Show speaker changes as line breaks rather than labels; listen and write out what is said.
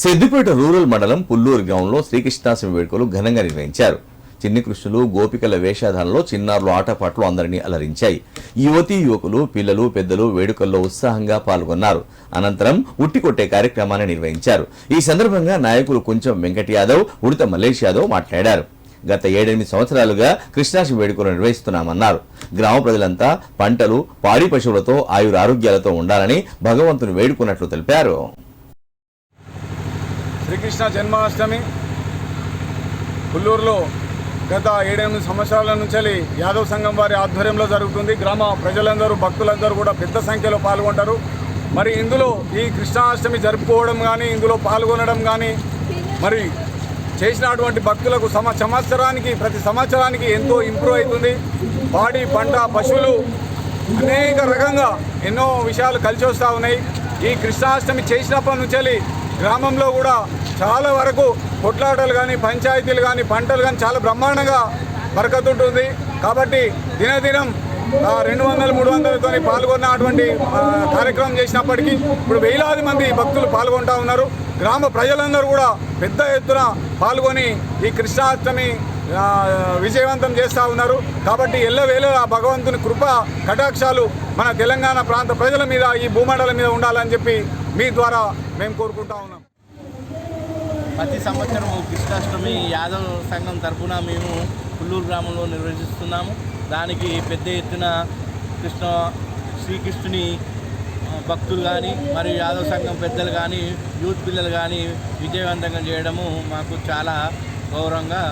Siddipet rural మండలం పుల్లూరు గ్రామంలో శ్రీకృష్ణాష్టమి వేడుకలు ఘనంగా నిర్వహించారు. చిన్ని కృష్ణులు గోపికల వేషధారణలో చిన్నారులు ఆటపాటలు అందరినీ అలరించాయి. యువతీ యువకులు పిల్లలు పెద్దలు వేడుకల్లో ఉత్సాహంగా పాల్గొన్నారు. అనంతరం ఉట్టి కొట్టే కార్యక్రమాన్ని నిర్వహించారు. ఈ సందర్భంగా నాయకులు కొంచెం వెంకట యాదవ్ ఉడత మల్లేష్ యాదవ్ మాట్లాడారు. గత ఏడెనిమిది సంవత్సరాలుగా కృష్ణాష్టమి వేడుకలు నిర్వహిస్తున్నామన్నారు. గ్రామ ప్రజలంతా పంటలు పాడి పశువులతో ఆయుర ఆరోగ్యాలతో ఉండాలని భగవంతుని వేడుకున్నట్లు తెలిపారు.
శ్రీకృష్ణ జన్మాష్టమి. కుల్లూరులో గత ఏడెనిమిది సంవత్సరాల నుంచి యాదవ్ సంఘం వారి ఆధ్వర్యంలో జరుగుతుంది. గ్రామ ప్రజలందరూ భక్తులందరూ కూడా పెద్ద సంఖ్యలో పాల్గొంటారు. మరి ఇందులో ఈ కృష్ణాష్టమి జరుపుకోవడం కానీ ఇందులో పాల్గొనడం కానీ మరి చేసినటువంటి భక్తులకు సమ సంవత్సరానికి ప్రతి సంవత్సరానికి ఎంతో ఇంప్రూవ్ అవుతుంది. పాడి పంట పశువులు అనేక రకంగా ఎన్నో విషయాలు కలిసి వస్తూ ఉన్నాయి. ఈ కృష్ణాష్టమి చేసినప్పటి నుంచి గ్రామంలో కూడా చాలా వరకు కొట్లాటలు కానీ పంచాయతీలు కానీ పంటలు కానీ చాలా బ్రహ్మాండంగా బరకతుంటుంది కాబట్టి దినదినం రెండు వందలు మూడు వందలతో పాల్గొన్నటువంటి కార్యక్రమం చేసినప్పటికీ ఇప్పుడు వేలాది మంది భక్తులు పాల్గొంటా ఉన్నారు. గ్రామ ప్రజలందరూ కూడా పెద్ద ఎత్తున పాల్గొని ఈ కృష్ణాష్టమి విజయవంతం చేస్తూ ఉన్నారు. కాబట్టి ఎల్లవేళ భగవంతుని కృప కటాక్షాలు మన తెలంగాణ ప్రాంత ప్రజల మీద ఈ భూమండలం మీద ఉండాలని చెప్పి మీ ద్వారా మేము కోరుకుంటా ఉన్నాం.
ప్రతి సంవత్సరం కృష్ణాష్టమి యాదవ్ సంఘం తరఫున మేము కుల్లూరు గ్రామంలో నిర్వహిస్తున్నాము. దానికి పెద్ద ఎత్తున కృష్ణ శ్రీకృష్ణుని భక్తులు కానీ మరియు యాదవ సంఘం పెద్దలు కానీ యూత్ పిల్లలు కానీ విజయవంతంగా చేయడము మాకు చాలా గౌరవంగా